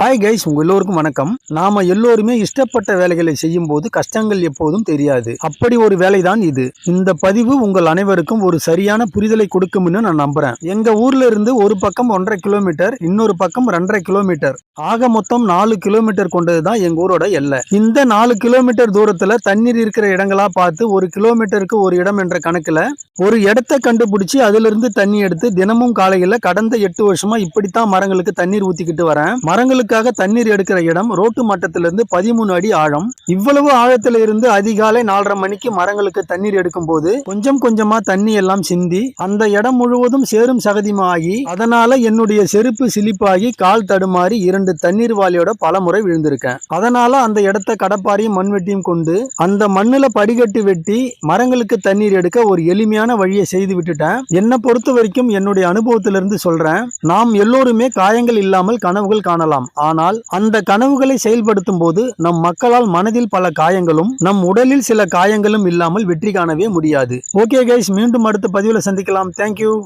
Hi guys உங்க எல்லோருக்கும் வணக்கம். நாம எல்லோருமே இஷ்டப்பட்ட வேலைகளை செய்யும் போது கஷ்டங்கள் எப்போதும் தெரியாது. அப்படி ஒரு வேலைதான் இது. இந்த பதிவு உங்கள் அனைவருக்கும் ஒரு சரியான புரிதலை கொடுக்கும்னு நான் நம்புறேன். எங்க ஊர்ல இருந்து ஒரு பக்கம் ஒன்றரை கிலோமீட்டர் இன்னொரு பக்கம் ரெண்டரை கிலோமீட்டர். ஆக மொத்தம் நாலு கிலோமீட்டர் கொண்டதுதான் எங்க ஊரோட எல்லை. இந்த நாலு கிலோமீட்டர் தூரத்துல தண்ணீர் இருக்கிற இடங்களா பார்த்து ஒரு கிலோமீட்டருக்கு ஒரு இடம் என்ற கணக்குல ஒரு இடத்த கண்டுபிடிச்சு அதுல இருந்து தண்ணி எடுத்து தினமும் காலையில கடந்த எட்டு வருஷமா இப்படித்தான் மரங்களுக்கு தண்ணீர் ஊத்திக்கிட்டு வரேன். மரங்களுக்கு மக்களுக்காக தண்ணீர் எடுக்கிற இடம் ரோட்டு மட்டத்திலிருந்து பதிமூணு அடி ஆழம். இவ்வளவு ஆழத்துல இருந்து அதிகாலை நாலரை மணிக்கு மரங்களுக்கு தண்ணீர் எடுக்கும் போது கொஞ்சம் கொஞ்சமா தண்ணி எல்லாம் சிந்தி அந்த இடம் முழுவதும் சேரும் சகதிமாகி அதனால என்னுடைய செருப்பு சிலிப்பாகி கால் தடுமாறி இரண்டு தண்ணீர் வாளியோட பல முறை விழுந்திருக்கேன். அதனால அந்த இடத்த கடப்பாரையும் மண்வெட்டியும் கொண்டு அந்த மண்ணுல படிகட்டு வெட்டி மரங்களுக்கு தண்ணீர் எடுக்க ஒரு எளிமையான வழியை செய்து விட்டுட்டேன். என்னை பொறுத்த வரைக்கும் என்னுடைய அனுபவத்திலிருந்து சொல்றேன் நாம் எல்லோருமே காயங்கள் இல்லாமல் கனவுகள் காணலாம். ஆனால் அந்த கனவுகளை செயல்படுத்தும் போது நம் மக்களால் மனதில் பல காயங்களும் நம் உடலில் சில காயங்களும் இல்லாமல் வெற்றி காணவே முடியாது. ஓகே கைஸ் மீண்டும் அடுத்த பதிவில் சந்திக்கலாம். தேங்க்யூ